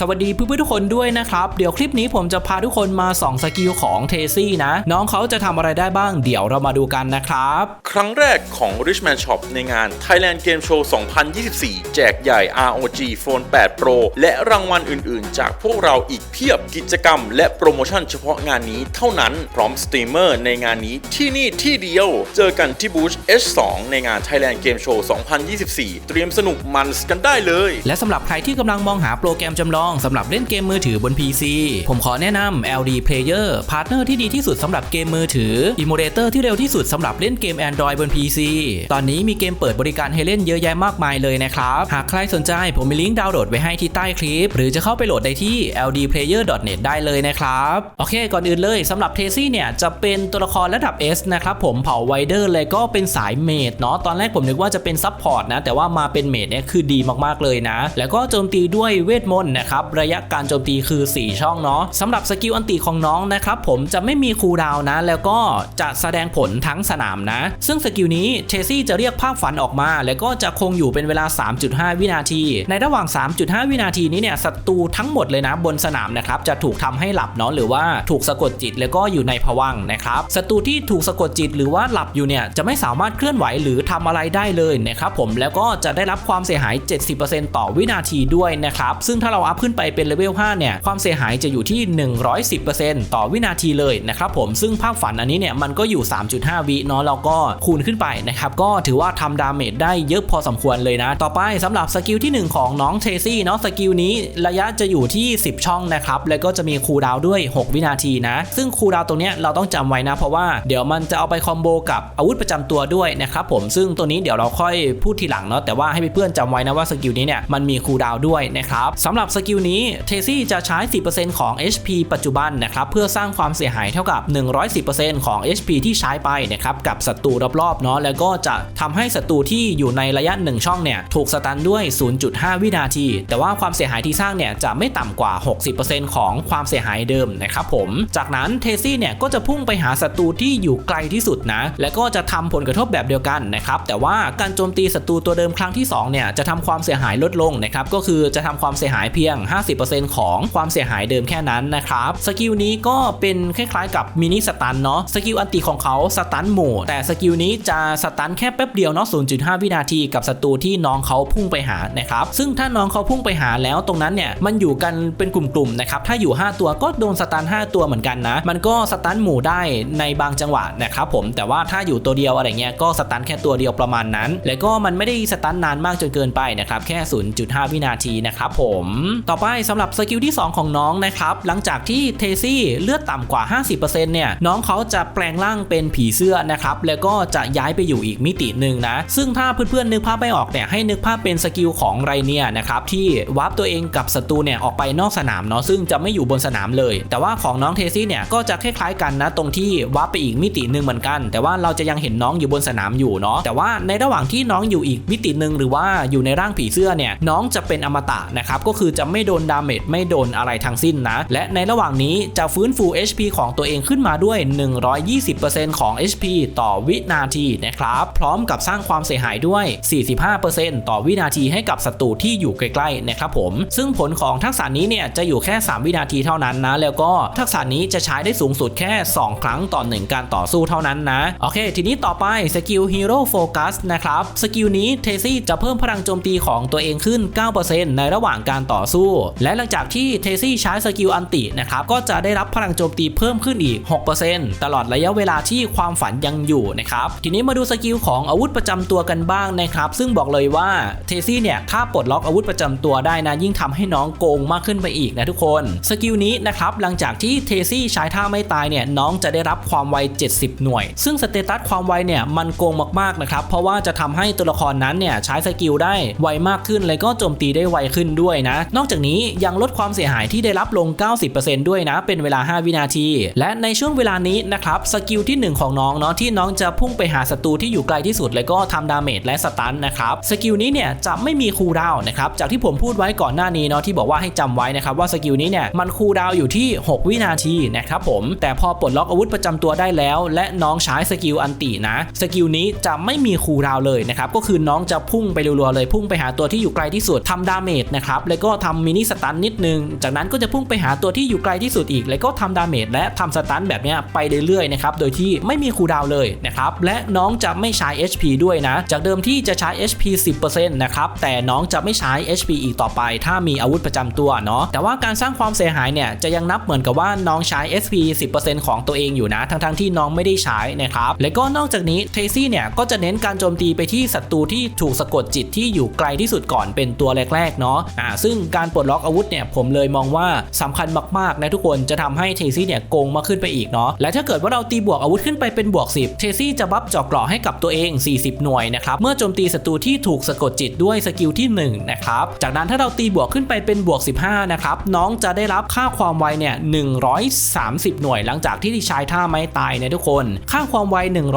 สวัสดีเพื่อนๆทุกคนด้วยนะครับ เดี๋ยวคลิปนี้ผมจะพาทุกคนมาส่องสกิลของเทซี่นะ น้องเขาจะทำอะไรได้บ้างเดี๋ยวเรามาดูกันนะครับ ครั้งแรกของ Richman Shop ในงาน Thailand Game Show 2024 แจกใหญ่ ROG Phone 8 Pro และรางวัลอื่นๆ จากพวกเราอีกเพียบกิจกรรม และโปรโมชั่นเฉพาะงานนี้เท่านั้นพร้อมสตรีมเมอร์ในงานนี้ที่นี่ที่เดียว เจอกันที่บูธ H2 ในงาน Thailand Game Show 2024 เตรียมสนุกมันกันได้เลย และสำหรับใครที่กำลังมองหาโปรแกรมจำลองสำหรับเล่นเกมมือถือบน PC ผมขอแนะนำ LD Player พาร์ทเนอร์ที่ดีที่สุดสำหรับเกมมือถืออิมูเลเตอร์ที่เร็วที่สุดสำหรับเล่นเกม Android บน PC ตอนนี้มีเกมเปิดบริการให้เล่นเยอะแยะมากมายเลยนะครับ หากใครสนใจผมมีลิงก์ดาวน์โหลดไว้ให้ที่ใต้คลิป หรือจะเข้าไปโหลดได้ที่ ldplayer.net ได้เลยนะครับ โอเค ก่อนอื่นเลยสำหรับเทซี่เนี่ย จะเป็นตัวละครระดับ S นะครับผมเผ่าไวเดอร์เลยก็เป็นสายเมดเนาะตอนแรกผมนึกว่าจะเป็นซับพอร์ตนะแต่ว่ามาเป็นเมดเนี่ยคือดีมากๆเลยนะ แล้วก็โจมตีด้วยเวทมนต์นะครับระยะการโจมตีคือ 4 ช่องเนาะสำหรับสกิลอันติของน้องนะครับผมจะไม่มีคูลดาวนะ แล้วก็จะแสดงผลทั้งสนามนะ ซึ่งสกิลนี้เทซี่จะเรียกภาพฝันออกมา แล้วก็จะคงอยู่เป็นเวลา 3.5 วินาที ในระหว่าง 3.5 วินาทีนี้เนี่ยศัตรูทั้งหมดเลยนะบนสนามนะครับจะถูกทำให้หลับเนาะหรือว่าถูกสะกดจิตแล้วก็อยู่ในภวังนะครับศัตรูที่ถูกสะกดจิตหรือว่าหลับอยู่เนี่ยจะไม่สามารถเคลื่อนไหวหรือทำอะไรได้เลยนะครับผมแล้วก็จะได้รับความเสียหาย 70%ต่อวินาทีด้วยนะครับซึ่งถ้าเราอัพขึ้นึ้นไปเป็นเลเวล 5 เนี่ย ความเสียหายจะอยู่ที่ 110%ต่อวินาทีเลยนะครับผม ซึ่งภาพฝันอันนี้เนี่ยมันก็อยู่ 3.5 วิเนาะเราก็คูณขึ้นไปนะครับ ก็ถือว่าทำดาเมจได้เยอะพอสมควรเลยนะ ต่อไปสำหรับสกิลที่ 1 ของน้องเทซี่เนาะ สกิลนี้ระยะจะอยู่ที่ 10 ช่องนะครับ แล้วก็จะมีคูลดาวด้วย 6 วินาทีนะ ซึ่งคูลดาวตรงเนี้ยเราต้องจำไว้นะ เพราะว่าเดี๋ยวมันจะเอาไปคอมโบกับอาวุธประจำตัวด้วยนะครับผม ซึ่งตัวนี้เดี๋ยวเราค่อยพูดทีหลังเนาะ แต่ว่าให้เพื่อนๆจำไว้นะว่าสกิลนี้เนี่ยมันมีคูลดาวด้วยนะครับสำหรับสกิลนี้เทซี่จะใช้ 10%ของ HP ปัจจุบันนะครับเพื่อสร้างความเสียหายเท่ากับ 110%ของ HP ที่ใช้ไปนะครับกับศัตรูรอบๆเนาะแล้วก็จะทำให้ศัตรูที่อยู่ในระยะ 1 ช่องเนี่ยถูกสตันด้วย 0.5 วินาที แต่ว่าความเสียหายที่สร้างเนี่ยจะไม่ต่ำกว่า 60%ของความเสียหายเดิมนะครับผม จากนั้นเทซี่เนี่ยก็จะพุ่งไปหาศัตรูที่อยู่ไกลที่สุดนะ แล้วก็จะทำผลกระทบแบบเดียวกันนะครับ แต่ว่าการโจมตีศัตรูตัวเดิมครั้งที่2เนี่ยจะทำความเสียหายลดลงนะครับก็คือจะทำความเสียหายเพียง50%ของความเสียหายเดิมแค่นั้นนะครับสกิลนี้ก็เป็นคล้ายๆ กับมินิสตันเนาะสกิลอันติของเขาสตันหมู่แต่สกิลนี้จะสตันแค่แป๊บเดียวเนาะ0.5 วินาทีกับศัตรูที่น้องเขาพุ่งไปหานะครับซึ่งถ้าน้องเขาพุ่งไปหาแล้วตรงนั้นเนี่ยมันอยู่กันเป็นกลุ่มๆนะครับถ้าอยู่ 5 ตัวก็โดนสตัน5 ตัวเหมือนกันนะ มันก็สตันหมู่ได้ในบางจังหวะนะครับผมแต่ว่าถ้าอยู่ตัวเดียวอะไรเงี้ยก็สตันแค่ตัวเดียวประมาณนั้น แล้วก็มันไม่ได้สตันนานมากจนเกินไปนะครับแค่ 0.5 วินาทีนะครับผมต่อไปสำหรับสกิลที่ 2 ของน้องนะครับ หลังจากที่เทซี่เลือดต่ำกว่า 50%เนี่ยน้องเขาจะแปลงร่างเป็นผีเสื้อนะครับ แล้วก็จะย้ายไปอยู่อีกมิติหนึ่งนะ ซึ่งถ้าเพื่อนๆนึกภาพไม่ออกเนี่ยให้นึกภาพเป็นสกิลของไรเนี่ยนะครับที่วาร์ปตัวเองกับศัตรูเนี่ยออกไปนอกสนามเนาะซึ่งจะไม่อยู่บนสนามเลย แต่ว่าของน้องเทซี่เนี่ยก็จะคล้ายๆกันนะตรงที่วาร์ปไปอีกมิติหนึ่งเหมือนกัน แต่ว่าเราจะยังเห็นน้องอยู่บนสนามอยู่เนาะแต่ว่าในระหว่างที่น้องอยู่อีกมิติหนึ่งหรือว่าอยู่ในร่างผีเสื้อเนี่ยน้องจะเป็นอมตะนะครับก็คือจะไม่โดนดาเมจไม่โดนอะไรทั้งสิ้นนะ และในระหว่างนี้จะฟื้นฟู HP ของตัวเองขึ้นมาด้วย 120%ของ HP ต่อวินาทีนะครับ พร้อมกับสร้างความเสียหายด้วย 45%ต่อวินาทีให้กับศัตรูที่อยู่ใกล้ๆนะครับผม ซึ่งผลของทักษะนี้เนี่ยจะอยู่แค่ 3 วินาทีเท่านั้นนะ แล้วก็ทักษะนี้จะใช้ได้สูงสุดแค่ 2 ครั้งต่อ1การต่อสู้เท่านั้นนะ โอเค ทีนี้ต่อไปสกิล Hero Focus นะครับ สกิลนี้เทซี่จะเพิ่มพลังโจมตีของตัวเองขึ้น 9%ในระหว่างการต่อสู้และหลังจากที่เทซี่ใช้สกิลอันตินะครับก็จะได้รับพลังโจมตีเพิ่มขึ้นอีก 6%ตลอดระยะเวลาที่ความฝันยังอยู่นะครับทีนี้มาดูสกิลของอาวุธประจำตัวกันบ้างนะครับซึ่งบอกเลยว่าเทซี่เนี่ยถ้าปลดล็อกอาวุธประจำตัวได้นะยิ่งทำให้น้องโกงมากขึ้นไปอีกนะทุกคนสกิลนี้นะครับหลังจากที่เทซี่ใช้ท่าไม่ตายเนี่ยน้องจะได้รับความไว 70 หน่วย ซึ่งสเตตัสความไวเนี่ยมันโกงมากๆนะครับเพราะว่าจะทำให้ตัวละครนั้นเนี่ยใช้สกิลได้ไวมากขึ้นแล้วก็โจมตีได้ไวขึ้นด้วยนะนอกจากนี้ยังลดความเสียหายที่ได้รับลง 90%ด้วยนะ เป็นเวลา 5 วินาที และในช่วงเวลานี้นะครับสกิลที่ 1 ของน้องเนาะที่น้องจะพุ่งไปหาศัตรูที่อยู่ไกลที่สุด แล้วก็ทำดาเมจและสตันนะครับสกิลนี้เนี่ยจะไม่มีคูลดาวน์นะครับจากที่ผมพูดไว้ก่อนหน้านี้เนาะที่บอกว่าให้จำไว้นะครับว่าสกิลนี้เนี่ยมันคูลดาวน์อยู่ที่ 6 วินาทีนะครับผมแต่พอปลดล็อกอาวุธประจำตัวได้แล้ว และน้องใช้สกิลอันตินะสกิลนี้จะไม่มีคูลดาวน์เลยนะครับก็คือน้องจะพุ่งไปรัวๆเลยพุ่งไปหาตัวที่อยู่ไกลที่สุดทำดาเมจนะครับแล้วก็ทำมินิสตันนิดนึง จากนั้นก็จะพุ่งไปหาตัวที่อยู่ไกลที่สุดอีก แล้วก็ทำดาเมจและทำสตันแบบนี้ไปเรื่อยๆนะครับ โดยที่ไม่มีคูดาวเลยนะครับ และน้องจะไม่ใช้ HP ด้วยนะ จากเดิมที่จะใช้ HP 10%นะครับ แต่น้องจะไม่ใช้ HP อีกต่อไป ถ้ามีอาวุธประจำตัวเนาะ แต่ว่าการสร้างความเสียหายเนี่ยจะยังนับเหมือนกับว่าน้องใช้ SP 10%ของตัวเองอยู่นะ ทั้งๆที่น้องไม่ได้ใช้นะครับ และก็นอกจากนี้เทซี่เนี่ยก็จะเน้นการโจมตีไปที่ศัตรูที่ถูกสะกดจิตที่อยู่ไกลที่สุดก่อนเป็นตัวแรกๆเนาะ อ่า ซึ่งการปลดล็อกอาวุธเนี่ยผมเลยมองว่าสำคัญมากๆนะทุกคนจะทำให้เทซี่เนี่ยโกงมาขึ้นไปอีกเนาะและถ้าเกิดว่าเราตีบวกอาวุธขึ้นไปเป็นบวก 10 เทซี่จะบัฟเจาะเกราะให้กับตัวเอง 40 หน่วยนะครับเมื่อโจมตีศัตรูที่ถูกสะกดจิตด้วยสกิลที่1นะครับจากนั้นถ้าเราตีบวกขึ้นไปเป็นบวก 15นะครับน้องจะได้รับค่าความไวเนี่ย130 หน่วย หลังจากที่ใช้ท่าไม้ตายเนี่ยทุกคน ค่าความไว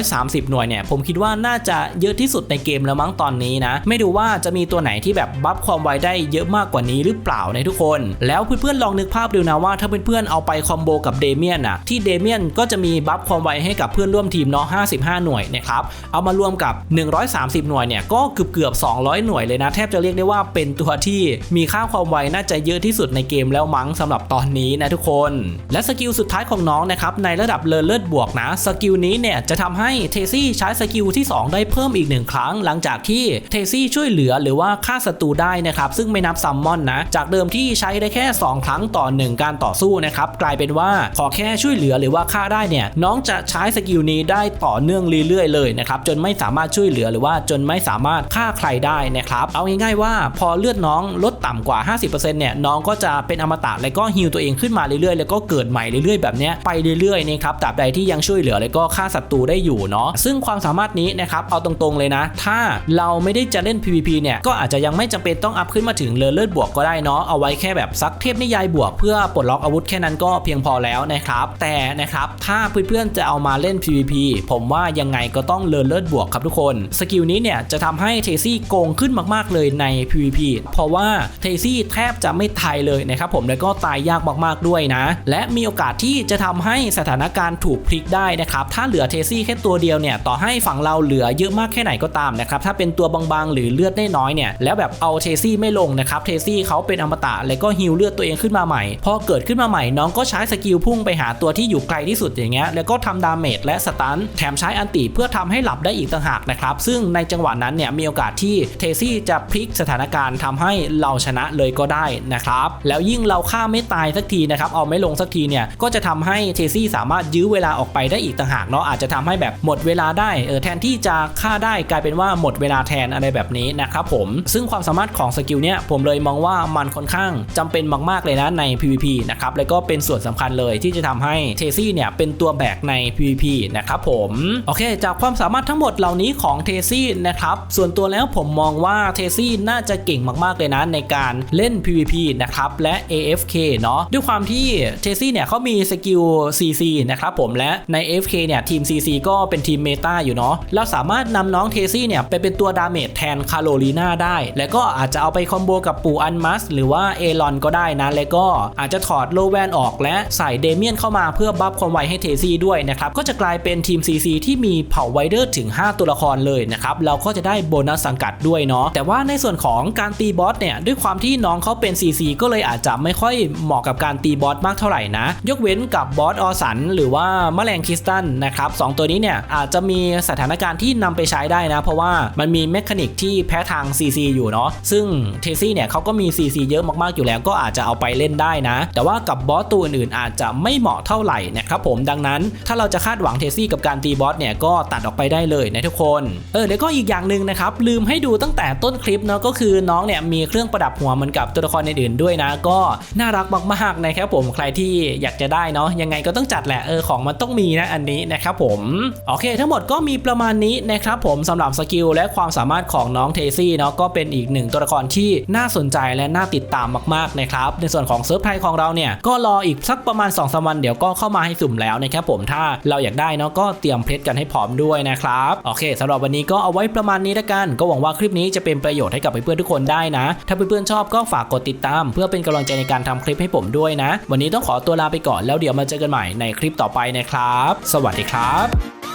130 หน่วยเนี่ยผมคิดว่าน่าจะเยอะที่สุดในเกมแล้วมั้งตอนนี้นะไม่ดูว่าจะมีตัวไหนที่แบบบัฟความไวได้เยอะมากกว่านี้หรือเปล่านะทุกคน แล้วเพื่อนๆลองนึกภาพดูนะว่าถ้าเพื่อนๆเอาไปคอมโบกับเดเมียนอะที่เดเมียนก็จะมีบัฟความไวให้กับเพื่อนร่วมทีมเนาะ55 หน่วยนะครับเอามารวมกับ 130 หน่วยเนี่ยก็เกือบเกือบ200 หน่วยเลยนะแทบจะเรียกได้ว่าเป็นตัวที่มีค่าความไวน่าจะเยอะที่สุดในเกมแล้วมั้งสำหรับตอนนี้นะทุกคน และสกิลสุดท้ายของน้องนะครับในระดับเลเลิศบวกนะสกิลนี้เนี่ยจะทำให้เทซี่ใช้สกิลที่ 2 ได้เพิ่มอีกหนึ่งครั้ง หลังจากที่เทซี่ช่วยเหลือหรือว่าฆ่าศัตรูได้นะครับซึ่งไม่นับซัมมอนนะจากเดิมที่ใช้ได้แค่ 2 ครั้งต่อ 1 การต่อสู้นะครับกลายเป็นว่าขอแค่ช่วยเหลือหรือว่าฆ่าได้เนี่ยน้องจะใช้สกิลนี้ได้ต่อเนื่องเรื่อยๆเลยนะครับจนไม่สามารถช่วยเหลือหรือว่าจนไม่สามารถฆ่าใครได้นะครับเอาง่ายๆว่าพอเลือดน้องลดต่ำกว่า 50%เนี่ยน้องก็จะเป็นอมตะและก็ฮิลตัวเองขึ้นมาเรื่อยๆ แล้วก็เกิดใหม่เรื่อยๆ แบบเนี้ยไปเรื่อยๆนะครับตราบใดที่ยังช่วยเหลือแล้วก็ฆ่าศัตรูได้อยู่เนาะซึ่งความสามารถนี้นะครับเอาตรงๆเลยนะ ถ้าเราไม่ได้จะเล่น PVP เนี่ยก็อาจจะยังไม่จำเป็นต้องอัพขึ้นมาถึงเลเลิศบวกก็ได้เนาะเอาไว้แค่แบบซักเทพนิยายบวกเพื่อปลดล็อกอาวุธแค่นั้นก็เพียงพอแล้วนะครับ แต่นะครับถ้าเพื่อนๆจะเอามาเล่น PVP ผมว่ายังไงก็ต้องเลเลิศบวกครับทุกคน สกิลนี้เนี่ยจะทำให้เทซี่โกงขึ้นมากๆเลยใน PVP เพราะว่าเทซี่แทบจะไม่ตายเลยนะครับผมแล้วก็ตายยากมากๆด้วยนะ และมีโอกาสที่จะทำให้สถานการณ์ถูกพลิกได้นะครับถ้าเหลือเทซี่แค่ตัวเดียวเนี่ยต่อให้ฝั่งเราเหลือเยอะมากแค่ไหนก็ตามนะครับถ้าเป็นตัวบางๆ หรือเลือดน้อยๆเนี่ยแล้วแบบเอาเทซี่ไม่ลงนะครับเทซี่เขาเป็นอมตะแล้วก็ฮิลเลือดตัวเองขึ้นมาใหม่ พอเกิดขึ้นมาใหม่น้องก็ใช้สกิลพุ่งไปหาตัวที่อยู่ไกลที่สุดอย่างเงี้ยแล้วก็ทำดาเมจและสตันแถมใช้อันติเพื่อทำให้หลับได้อีกต่างหากนะครับซึ่งในจังหวะนั้นเนี่ยมีโอกาสที่เทซี่จะพลิกสถานการณ์ทำให้เราชนะเลยก็ได้นะครับแล้วยิ่งเราฆ่าไม่ตายสักทีนะครับเอาไม่ลงสักทีเนี่ยก็จะทำให้เทซี่สามารถยื้อเวลาออกไปได้อีกต่างหากเนาะอาจจะทำให้แบบหมดเวลาได้เออแทนที่จะฆ่าได้กลายเป็นว่าหมดเวลาแทนอะไรแบบนี้นะครับผมซึ่งความสามารถของสกิลเนี้ยผมเลยมองว่ามันค่อนข้างจำเป็นมากๆเลยนะใน PVP นะครับแล้วก็เป็นส่วนสำคัญเลยที่จะทำให้เทซี่เนี่ยเป็นตัวแบกใน PVP นะครับผมโอเค จากความสามารถทั้งหมดเหล่านี้ของเทซี่นะครับส่วนตัวแล้วผมมองว่าเทซี่น่าจะเก่งมากๆเลยนะในการเล่น PVP นะครับและ AFK เนาะด้วยความที่เทซี่เนี่ยเขามีสกิล CC นะครับผมและใน AFK เนี่ยทีม CC ก็เป็นทีมเมตาอยู่เนาะเราสามารถนำน้องเทซี่เนี่ยไปเป็นตัวดาเมจแทนคาโรลีนาได้ แล้วก็อาจจะเอาไปคอมโบกับปู่อันมัสหรือว่าเอลอนก็ได้นะ แล้วก็อาจจะถอดโลแวนออกและใส่เดเมียนเข้ามาเพื่อบัฟความไวให้เทซี่ด้วยนะครับ ก็จะกลายเป็นทีม CC ที่มีเผ่าไวเดอร์ถึง 5 ตัวละครเลยนะครับ เราก็จะได้โบนัสสังกัดด้วยเนาะแต่ว่าในส่วนของการตีบอสเนี่ยด้วยความที่น้องเขาเป็น CC ก็เลยอาจจะไม่ค่อยเหมาะกับการตีบอสมากเท่าไหร่นะ ยกเว้นกับบอสออสันหรือว่าแมลงคริสตัลนะครับสองตัวนี้เนี่ยอาจจะมีสถานการณ์ที่นำไปใช้ได้นะ เพราะว่ามันมีเมคานิกที่แพ้ทาง CC อยู่เนาะซึ่งเทซี่เนี่ยเขาก็มี CC เยอะมากๆอยู่แล้วก็อาจจะเอาไปเล่นได้นะ แต่ว่ากับบอสตัวอื่นๆอาจจะไม่เหมาะเท่าไหร่นะครับผมดังนั้น ถ้าเราจะคาดหวังเทซี่กับการตีบอสเนี่ยก็ตัดออกไปได้เลยนะทุกคนเออแล้วก็อีกอย่างหนึ่งนะครับลืมให้ดูตั้งแต่ต้นคลิปเนาะก็คือน้องเนี่ยมีเครื่องประดับหัวเหมือนกับตัวละครอื่นๆด้วยนะ ก็น่ารักมากๆนะครับผมใครที่อยากจะได้เนาะยังไงก็ต้องจัดแหละเออของมันต้องมีนะอันนี้นะครับผมโอเค ทั้งหมดก็มีประมาณนี้นะครับผมสำหรับสกิลและความสามารถของน้องเทซี่เนาะก็เป็นอีกหนึ่งตัวละครที่น่าสนใจและน่าติดตามมากๆนะครับในส่วนของเซิร์ฟไทยของเราเนี่ยก็รออีกสักประมาณ2อสวันเดี๋ยวก็เข้ามาให้สุ่มแล้วนะครับผมถ้าเราอยากได้เนาะก็เตรียมเพชรกันให้พร้อมด้วยนะครับโอเคสำหรับวันนี้ก็เอาไว้ประมาณนี้ละกัน ก็หวังว่าคลิปนี้จะเป็นประโยชน์ให้กับเพื่อนๆทุกคนได้นะ ถ้าเพื่อนๆชอบก็ฝากกดติดตาม เพื่อเป็นกำลังใจในการทำคลิปให้ผมด้วยนะ วันนี้ต้องขอตัวลาไปก่อนแล้วเดี๋ยวมาเจอกันใหม่ในคลิปต่อไปนะครับ สวัสดีครับ